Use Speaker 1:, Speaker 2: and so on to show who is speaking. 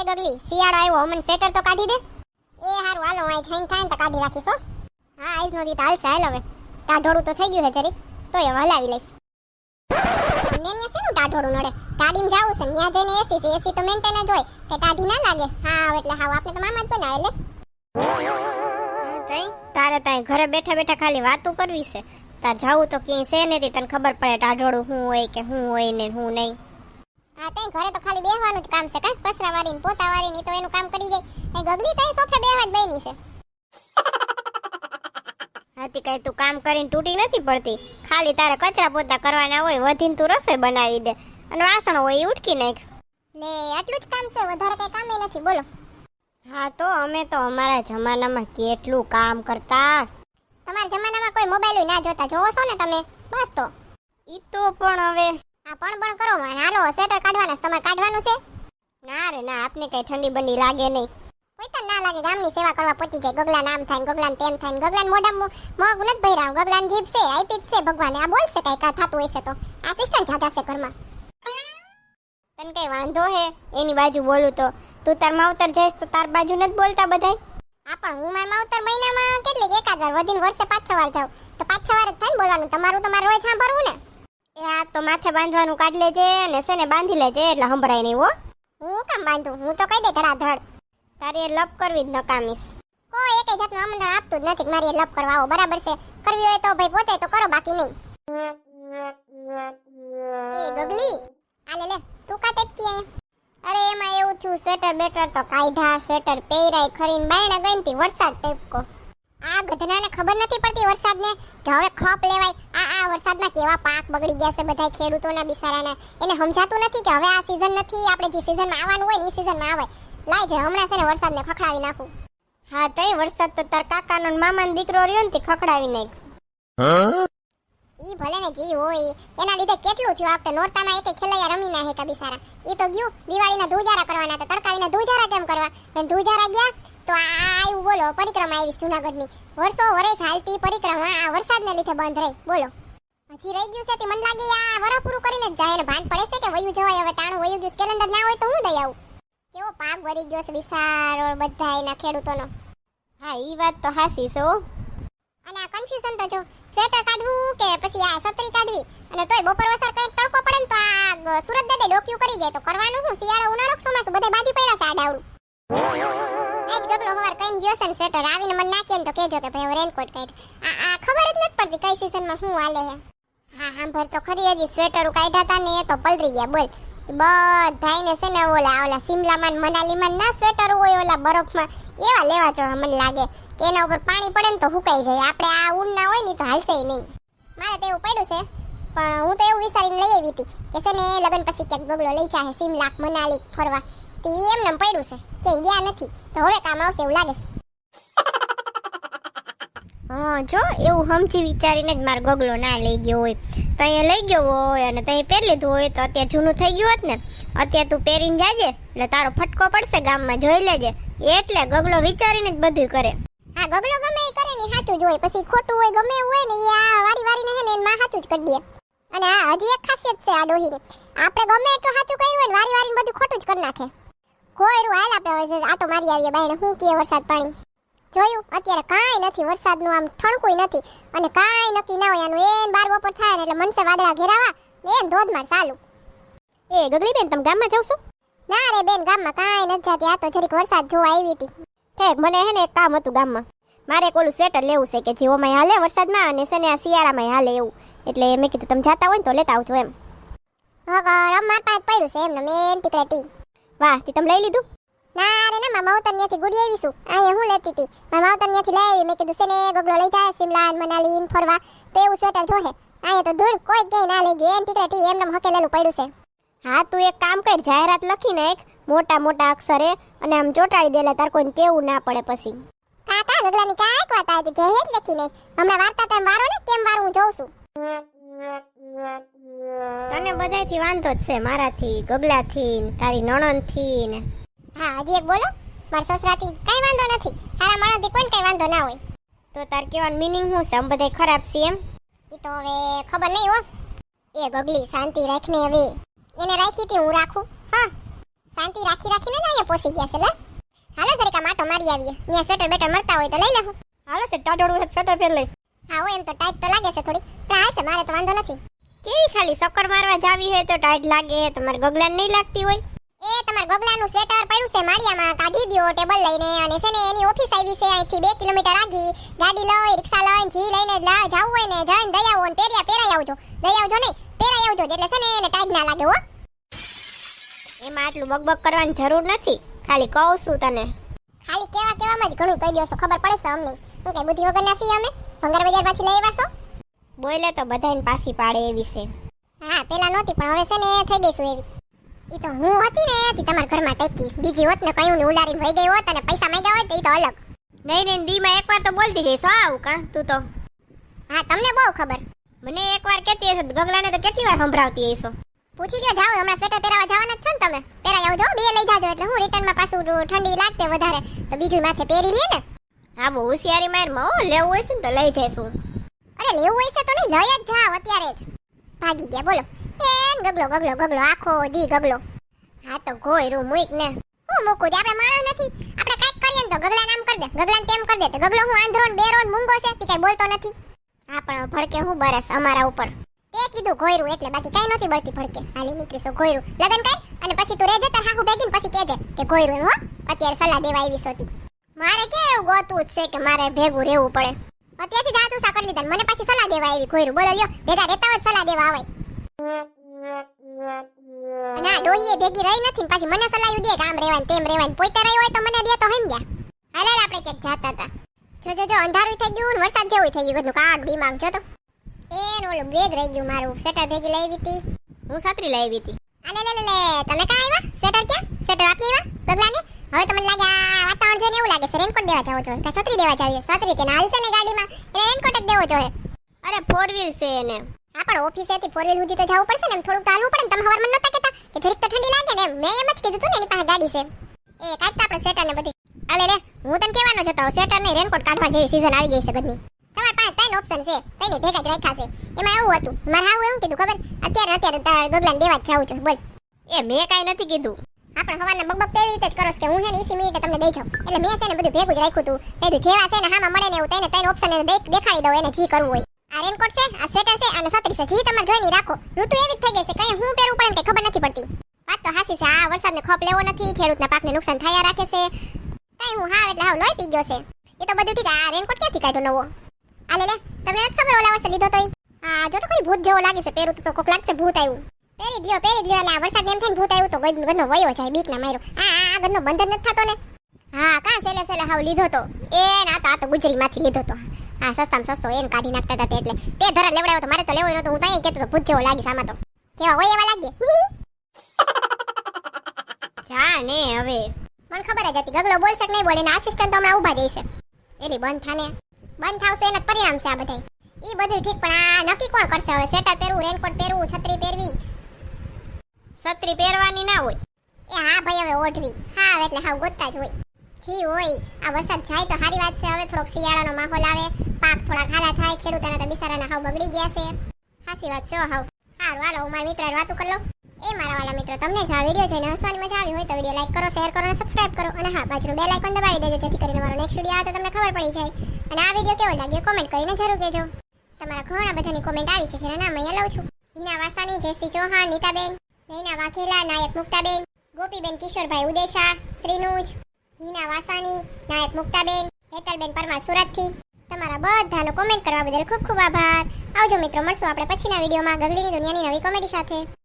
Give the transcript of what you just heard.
Speaker 1: એ ગગલી શિયાળો આવ્યો મને સ્વેટર તો કાઢી દે. એ હારું, હાલો અહીં થઈને થાય ને તો કાઢી રાખીશ, હો. હા, આઈસ નો દીત હાલશે, હાલ હવે. ટાઢોળું તો થઈ ગયું છે જરીક તો એ હલાવી લઈશ. મને ન્યા શેનું ટાઢોળું નડે? ગાડીમાં જાવું છે, ત્યાં જઈને એસી છે એસી તો મેન્ટેન જ હોય, કે ટાઢી ના લાગે. હા એટલે હા આપણે તો મામા જ બનાવે એટલે તારે તાઈ ઘરે બેઠા બેઠા ખાલી વાતો કરવી છે. તાર જાવું તો ક્યાંય છે નથી, તને ખબર પડે ટાઢોળું શું હોય કે શું હોય ને શું નહીં. હા તઈ ઘરે તો ખાલી બેહવાનું જ કામ છે કાં પસરા વાળીને પોતા વાળીને તો એનું કામ કરી જાય. એ ગગલી તઈ સોફે બેહવા જ બની છે. હાથી કઈ તું કામ કરીને તૂટી નથી પડતી. ખાલી તારે કચરા પોતા કરવાના હોય વધીને તું રસોઈ બનાવી દે. અને વાસણો હોય એ ઉટકી નાખ. લે આટલું જ કામ છે વધારે કઈ કામ નથી. બોલો. હા તો અમે તો અમારા જમાનામાં કેટલું કામ કરતા. તમારા જમાનામાં કોઈ મોબાઈલ ના જોતા? જોવો છો ને તમે? બસ તો. ઈ તો પણ હવે આ પણ પણ કરો. માં હાલો સ્વેટર કાઢવાના છે. તમારે કાઢવાનું છે? ના રે, ના, આપને કઈ ઠંડી બંડી લાગે નહીં. કોઈ તો ના લાગે, ગામની સેવા કરવા પહોંચી જાય. ગગલા નામ થાય ગગલા તેમ થાય ગગલા મોઢા મોગ નથી ભર્યા. ગગલા જીભ છે આપી જ છે ભગવાને. આ બોલશે કઈ કા થતું હશે તો. આસિસ્ટન્ટ જાજા છે ઘરમાં. તને કઈ વાંધો હે? એની બાજુ બોલું તો. તું તાર માવતર જઈશ તો તાર બાજુ નથી બોલતા બધાય? હા, પણ હું મારા માવતર મહિનામાં કેટલીક એકાદ વાર વધીને વર્ષે પાંચ છ વાર જાઉં. તો પાંચ છ વાર જ થાય ને બોલવાનું. તમારું તમારે રોજ સાંભળવું ને. આ તો માથે બાંધવાનું કાઢ લેજે અને સેને બાંધી લેજે, એટલે સંભળાય નહીં હો. હું કામ બાંધું? હું તો કહી દે ધડાધડ. તારી લપ કરવી જ નકામીશ. કોઈ એકે જાતનું આમંત્રણ આપતું જ નથી મારી લપ કરવા આવો. બરાબર છે. કરવી હોય તો ભાઈ પહોંચાય, તો કરો, બાકી નહીં. એ ગગલી, આલે લે, તું કાટે જ ક્યાં અરે, એમાં એવું થયું, સ્વેટર બેટર તો કાઢા સ્વેટર પહેરાય ખરીને બાયણા ગઈ ને વરસાદ ટેપકો. આ ગધનાને ખબર નથી પડતી વરસાદને? કે હવે ખપ લેવાય. આ આ વરસાદમાં કેવા પાક બગડી ગયા છે બધા ખેડૂતોના બિચારાના એને સમજાતું નથી કે હવે આ સિઝન નથી આપણે જે સિઝનમાં આવવાનું હોય ને એ સિઝનમાં આવે. લાઈ જાય હમણાં છે ને વરસાદને ખખડાવી નાખું. હા તઈ વરસાદ તો તાર કાકાનો મામાનો દીકરો રહ્યો ને તે ખખડાવી નાખ. ઈ ભલે ને જી હોય એના લીધે કેટલું થયું? આપણે નોરતામાં એકે ખેલૈયા રમી ના હેકા બિસારા. ઈ તો ગયું દિવાળીના ધુજારા કરવાના હતા તડકાવીના ધુજારા કેમ કરવા? ધુજારા ગયા તો આ પરિક્રમા આવી જુનાગઢની. વર્ષો વર્ષ હાલતી પરિક્રમા આ વરસાદને લીધે બંધ રહી. બોલો. હજી રહી ગયું છે તે મને લાગે આ વરસ પૂરું કરીને જ જાય ને ભાન પડે છે કે વયું જવાય, હવે ટાણું વયું ગયું કેલેન્ડર ના હોય તો હું દઈ આવું? કેવો પાક વરી ગયો છે બિસારો બધા એના ખેડૂતોનો. હા, ઈ વાત તો હાસી છે અને આ કન્ફ્યુઝન તો જો સ્વેટર કાઢવું કે પછી આ છત્રી કાઢવી? અને તોય બપોર વસાર કંઈક તડકો પડે ને તો આ સુરત દાદા ડોક્યુ કરી જાય. તો કરવાનું શું? શિયાળો ઉનાળો ચોમાસું? બધે બાજી પડ્યા છે આડાવડું. એ જ હવાર કઈ ગયો છે ને સ્વેટર આવીને મને નાખીએ તો કહેજો કે ભાઈ રેનકોટ કાઢ. આ ખબર જ નથી પડતી કઈ સિઝનમાં શું હાલે હે હા હા ભર તો ખરી, હજી સ્વેટરો કાઢ્યા હતા ને એ તો પલરી ગયા, બોલ. બધાયને છે ને ઓલા ઓલા સિમલામાં મનાલીમાં ના સ્વેટર હોય, ઓલા બરફમાં. એવા લેવા જો મને લાગે. કે એના ઉપર પાણી પડે ને તો હુકાઈ જાય. આપણે આ ઊન ના હોય ને તો હાલશે નહીં. મારે તો એવું પડ્યું છે. પણ હું તો એવું વિચારીને લઈ આવી હતી કે છે ને લગ્ન પછી ક્યાંક બગડો લઈ જાય સિમલા મનાલી ફરવા. તો ઈ એમને પડ્યું છે. કે ગયા નથી. તો હવે કામ આવશે એવું લાગે છે. હા જો એવું સમજી વિચારીને જ મારો ગગલો ના લઈ ગયો હોય. તો અહીંયા લઈ ગયો હોય અને ત્યાં પહેરી લીધું હોય તો અત્યારે જૂનું થઈ ગયું હોત ને અત્યારે તું પહેરીને જાજે એટલે તારો ફટકો પડશે ગામમાં જોઈ લેજે. એટલે ગગલો વિચારીને જ બધું કરે. હા ગગલો ગમે એ કરે ને સાચું જ હોય. પછી ખોટું હોય ગમે એવું હોય ને એ આ વારી વારીને હે ને એમાં સાચું જ કરી દે. અને આ હજી એક ખાસિયત છે આ ડોહીની. આપણે ગમે એટલું સાચું કર્યું હોય ને વારી વારીને બધું ખોટું જ કરી નાખે. કોઈ રૂ હાલ આપે હવે આટો મારી આવીએ બાયણે. હું કે વરસાદ પાણી? જોયું? અત્યારે કાંઈ નથી. વરસાદનું આમ ઠણકુય નથી. અને કાંઈ નક્કી ના હોય. આનું એન બાર બપોર થાય ને એટલે મનસે વાદળા ઘેરાવા ને એમ ધોધમાર ચાલુ. એ ગગલી બેન તમે ગામમાં જાવ છો? ના રે બેન, ગામમાં કાંઈ નથી જાતી. આ તો જરીક વરસાદ જોવા આવી હતી. ઠેક મને હે ને એક કામ હતું ગામમાં. મારે એક ઓલું સ્વેટર લેવું છે કે જેઓમાં હાલે વરસાદમાં અને છે ને આ શિયાળામાં હાલે એવું. એટલે મેં કીધું, તમે જાતા હોય ને તો લેતા આવજો એમ. હા માર પાસે પડ્યું છે એમને મેન ટીકડે ટી. વાહ, તે તમે લઈ લીધું? ના અરે ના મારા માવતર ત્યાંથી ગુડી આવીશું. અહીંયા હું લેતી હતી. મારા માવતર ત્યાંથી લઈ આવી. મેં કીધું છે ને ગગડો લઈ જાય સિમલા અને મનાલી, ફરવા. તો એવું સ્વેટર જોહે. અહીંયા તો દૂર કોઈ ક્યાંય ના લઈ ગયું. એમ ટીકડે ટી એમને હકેલેલું પડ્યું છે. હા, તું એક કામ કર, જાહેરાત લખી નાખ, મોટા મોટા અક્ષરે અને આમ ચોટાડી દેલા, તાર કોઈને કેવું ના પડે પછી. કાકા ગગલાની કાંઈક વાત આવી હતી જાહેર લખી નાખ. હમણાં વાર્તા તેમ વારો ને કેમ વારું હું જોઉં છું? તને બધાયથી વાંધો જ છે. મારાથી ગગલાથી તારી નણંદથી ને. હા હજી એક બોલો. મારા સસરાથી કઈ વાંધો નથી. તારા મારાથી કોઈ કઈ વાંધો ના હોય. તો તાર કેવાનું મીનિંગ શું છે? આમ બધાય ખરાબ છે એમ? એ તો હવે ખબર નહીં હો. એ ગગલી શાંતિ રાખને હવે. એને રાખી હતી હું રાખું. હા. શાંતિ રાખી રાખીને જ અહીંયા પોસી ગયા છે લે. હાલો સરિકા માટો મારી આવીએ. અહીંયા સ્વેટર બેટર મળતા હોય તો લઈ લેવું
Speaker 2: હાલો છે ટાઢોળું સ્વેટર પહેર લઈ.
Speaker 1: હા હોય એમ તો ટાઈટ તો લાગે છે થોડી પણ આ છે મારે તો વાંધો નથી.
Speaker 2: કેવી ખાલી સકર મારવા જાવી હોય તો ટાઈટ લાગે તમારે ગગલાને નહીં લાગતી હોય?
Speaker 1: એ તમાર ગોગલાનું સ્વેટર પડ્યું છે માળિયામાં કાઢી દ્યો ટેબલ લઈને અને છે ને એની ઓફિસ આવી છે અહીંથી બે કિલોમીટર આગી ગાડી લઈ રિક્ષા લઈને જી લઈને જાવું હોય ને જઈને દઈ આવો ને પેરિયા પહેરાઈ આવજો. દઈ આવજો નહીં પહેરાઈ આવજો એટલે છે ને એને ટાઈટ ના લાગે હો.
Speaker 2: એમાં આટલું બકબક કરવાની જરૂર નથી. ખાલી કહું છું તને.
Speaker 1: ખાલી કેવા કેવામાં જ ઘણું કહી દો છો ખબર પડે છે અમને. હું કઈ બુદ્ધિ વગર નથી અમે? ભંગાર બજાર પાછી લઈ આવ્યા છો?
Speaker 2: બોલે તો બધાને પાછી પાડે એવી છે.
Speaker 1: હા પેલા નહોતી પણ હવે છે ને થઈ ગઈ છું એવી. એ તો હું હતી ને તી તમારા ઘરમાં ટેકી. બીજી હોત ને કયું ને ઉલારીને વહી ગઈ હોત અને પૈસા માંગ્યા હોય તો એ તો અલગ.
Speaker 2: નહીં નહીં દીમાં એકવાર તો બોલતી જઈશ આવું કાં તું તો.
Speaker 1: હા તમને બહુ ખબર.
Speaker 2: મને એકવાર કહેતી હશે ગગલાને તો કેટલી વાર સંભળાવતી હશો?
Speaker 1: પૂછી જો જાઓ હમણાં સ્વેટર પહેરાવા જવાના જ છો ને તમે. પહેરાઈ આવજો બે લઈ જાજો એટલે હું રિટર્નમાં પાછું ઠંડી લાગતે વધારે. તો બીજું માથે પહેરી લે ને.
Speaker 2: હા બહુ હોશિયારી માર મો લેવું હશે ને તો લઈ જઈશું.
Speaker 1: અરે લેવું હોય છે તો ને લઈ જ જાવ અત્યારે જ. ભાગી ગયા, બોલો. એન ગગલો ગગલો ગગલો, આખો દી ગગલો. હા તો ગોયરું મૂક ને. હું મૂકું આપણે માણસ નથી. આપણે કંઈક કરીએ ને તો ગગલા નામ કરી દે. ગગલા તેમ કરી દે. તો ગગલો હું આંધરો ને બેરો ને મૂંગો છે તે કઈ બોલતો નથી. હા પણ ભડકે હું બરસ અમારા ઉપર. તે કીધું ગોયરું એટલે બાકી કઈ નહોતી બળતી ભડકે. હાલી નીકળીશું ગોયરું લગન કર, અને પછી તું રહેજે તાર હાહુ ભેગીને પછી કહેજે કે ગોયરું હો. અત્યારે સલાહ દેવા આવી સોતી મારે કે એવું ગોતું જ છે કે મારે ભેગું રહેવું પડે. અત્યારથી જા તું સાકર લીધા મને પાછી સલાહ દેવા આવી કોઈરું બોલો, લ્યો. ભેગા રહેતા હોય સલાહ દેવા આવે. ના આ ડોહીએ ભેગી રહી નથી પાછી મને સલાહ દે કે રહેવાય તેમ રહેવાય ને. પોતે રહી હોય તો મને દે તો સમજ્યા હાલે આપણે ક્યાંક જાતા હતા. જો જો જો, અંધારું થઈ ગયું વરસાદ જેવું થઈ ગયું. બધું કાળ જો તો. એ ઓલું બેગ રહી ગયું મારું. સેટર ભેગી લઈ આવી હતી.
Speaker 2: હું છત્રી લાવી હતી.
Speaker 1: આ લે લે તમે કાં આવ્યા? સેટર ક્યાં? સેટર આપી આવ્યા? ગગલાને હવે તમને લાગે આ વાતાવરણ જોઈને એવું લાગે છે રેનકોટ દેવા જાવ છો કે છત્રી દેવા જાવ છત્રી તેને હાલશે ને ગાડીમાં એને રેનકોટ જ દેવો જોઈએ.
Speaker 2: અરે ફોર વ્હીલ છે એને.
Speaker 1: હા પણ ઓફિસેથી ફોર વ્હીલ સુધી તો જવું પડશે ને એમ થોડુંક તો હાલવું પડે ને તમે હવારમાં નહોતા કહેતા કે જરીક તો ઠંડી લાગે ને મેં એમ જ કીધું તું ને એની પાસે ગાડી છે. એ કાઢતા આપણે સ્વેટર ને બધી. અલે રે હું તને કહેવાનો જતો સ્વેટર ને રેનકોટ કાઢવા જેવી સીઝન આવી ગઈ છે બધી. તમારા પાસે ત્રણ ઓપ્શન છે ત્રણેય ભેગા જ રાખ્યા છે. એમાં એવું હતું મારે હાવું એવું કીધું ખબર? અત્યારે અત્યારે ગગલાને દેવા જ જાઉં છું બોલ.
Speaker 2: એ મેં કાંઈ નથી કીધું.
Speaker 1: આપણે હવારના બકબક તેવી રીતે જ કરો કે હું હે ને 20 મિનિટે તમને દઈ જાઉં. એટલે મેં છે ને બધું ભેગું જ રાખ્યું હતું કીધું જેવા છે ને હામાં મળે ને એવું તેને ત્રણ ઓપ્શન દેખાડી દઉં, એને જી કરવું હોય. આ રેનકોટ છે, આ સ્વેટર છે, અને છત્રી છે. જી તમારે જોઈને રાખો. ઋતુ એવી જ થઈ ગઈ છે, કઈ હું પહેરું પડે કે ખબર નથી પડતી. વાત તો હાસી છે, આ વરસાદને ખોપ લેવો નથી, ખેડૂતના પાકને નુકસાન થયા રાખે છે. કઈ હું હા એટલે હાવ લોહી પી ગયો છે. એ તો બધું ઠીક આ રેનકોટ ક્યાંથી કાઢ્યો નવો? આ લે લે, તમને નથી ખબર ઓલા વર્ષે લીધો તો? આ જો તો કોઈ ભૂત જેવો લાગે છે, પહેરું તો તો કોક લાગશે, ભૂત આવ્યું. પેરી દ્યો પેરી દ્યો. એટલે આ વરસાદ એમ થઈને ભૂત આવ્યું તો ગદ- ગદનો વયો જાય બીક ના માર્યો. આ આ ગદનો બંધ નથી થતો ને. હા, કા સેલે સેલે હાવ લીધો તો? એ ના તો આ તો ગુજરીમાંથી લીધો તો. હા, સસ્તામાં સસ્તો એને કાઢી નાખતા હતા એટલે. તે ધરા લેવડાયો તો મારે તો લેવો નતો. હું તો અહીં કહેતો ભૂત જેવો લાગી સામા તો. કેવા હોય એવા લાગે?
Speaker 2: જા હવે.
Speaker 1: મને ખબર જ હતી. ગગલો બોલશે કે નહીં બોલે ને આસિસ્ટન્ટ તો હમણાં ઊભા જઈશે એલી બંધ થાને. બંધ થાવશે એના પરિણામ છે આ બધાય. ઈ બધું ઠીક, પણ આ નક્કી કોણ કરશે હવે? સ્વેટર પહેરવું રેનકોટ પહેરવું, છત્રી પહેરવી?
Speaker 2: છત્રી પહેરવાની ના હોય.
Speaker 1: એ હા ભાઈ, હવે ઓઢવી. હા એટલે હાવ ગોતતા જ હોય. જી હોય. આ વરસાદ જાય તો સારી વાત છે. હવે થોડોક શિયાળાનો માહોલ આવે. પાક થોડા ખારા થાય. ખેડૂતોના તો બિચારાના હાવ બગડી ગયા છે. હાસી વાત છે હો, હાવ. સારું હાલો, હું મારા મિત્ર વાતું કરી લઉં. એ મારા વાલા મિત્રો, તમને જો આ વીડિયો જોઈને હસવાની મજા આવી હોય તો વીડિયો લાઈક કરો શેર કરો અને સબસ્ક્રાઇબ કરો. અને હા, બાજુનું બેલ આઇકન દબાવી દેજો, જેથી કરીને મારો નેક્સ્ટ વીડિયો આવે તો તમને ખબર પડી જાય. અને આ વીડિયો કેવો લાગ્યો કોમેન્ટ કરીને જરૂર કહેજો. તમારા ઘણા બધાની કોમેન્ટ આવી છે જેના નામ અહીંયા લઉં છું. હિના વાસાની જયશ્રી ચૌહાણ, નીતાબેન. નૈના વાઘેલા, નાયક મુક્તાબેન, ગોપીબેન કિશોરભાઈ ઉદેશા, શ્રીનુજ, હિના વાસાની નાયક મુક્તાબેન, હેતલબેન પરમાર સુરતથી. તમારા બધાનો કોમેન્ટ કરવા બદલ ખૂબ ખૂબ આભાર. આવજો મિત્રો, મળશું આપણે પછીના વિડીયોમાં ગગડીની દુનિયાની નવી કોમેડી સાથે.